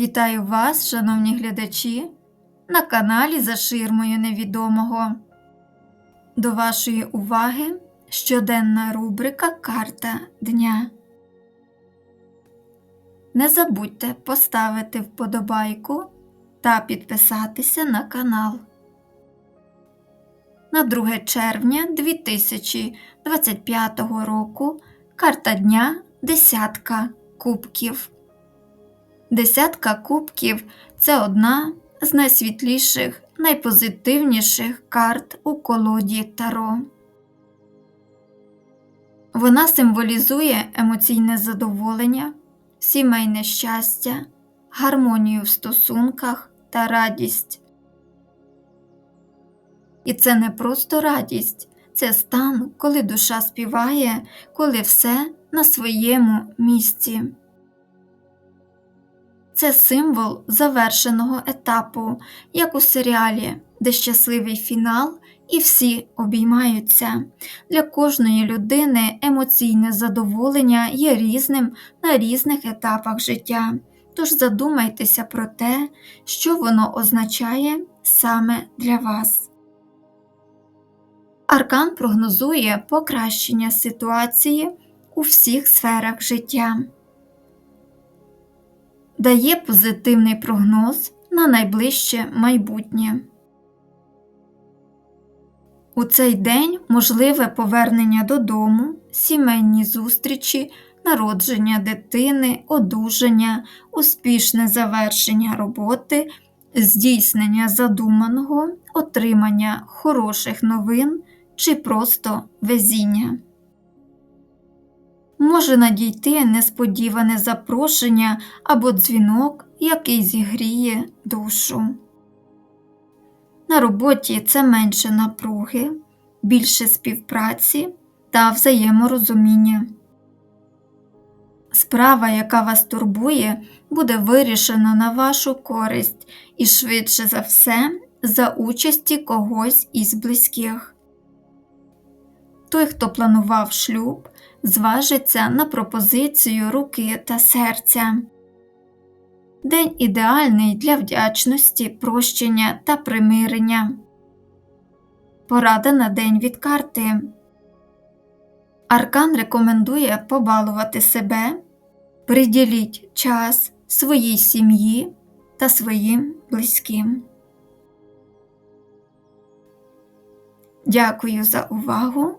Вітаю вас, шановні глядачі, на каналі За ширмою невідомого. До вашої уваги щоденна рубрика Карта дня. Не забудьте поставити вподобайку та підписатися на канал. На 2 червня 2025 року карта дня десятка кубків. Десятка кубків це одна з найсвітліших, найпозитивніших карт у колоді Таро. Вона символізує емоційне задоволення, сімейне щастя, гармонію в стосунках та радість. І це не просто радість, це стан, коли душа співає, коли все на своєму місці. Це символ завершеного етапу, як у серіалі, де щасливий фінал і всі обіймаються. Для кожної людини емоційне задоволення є різним на різних етапах життя. Тож задумайтеся про те, що воно означає саме для вас. Аркан прогнозує покращення ситуації у всіх сферах життя дає позитивний прогноз на найближче майбутнє. У цей день можливе повернення додому, сімейні зустрічі, народження дитини, одужання, успішне завершення роботи, здійснення задуманого, отримання хороших новин чи просто везіння може надійти несподіване запрошення або дзвінок, який зігріє душу. На роботі це менше напруги, більше співпраці та взаєморозуміння. Справа, яка вас турбує, буде вирішена на вашу користь і швидше за все за участі когось із близьких. Той, хто планував шлюб, зважиться на пропозицію руки та серця. День ідеальний для вдячності, прощення та примирення. Порада на день від карти. Аркан рекомендує побалувати себе, приділіть час своїй сім'ї та своїм близьким. Дякую за увагу!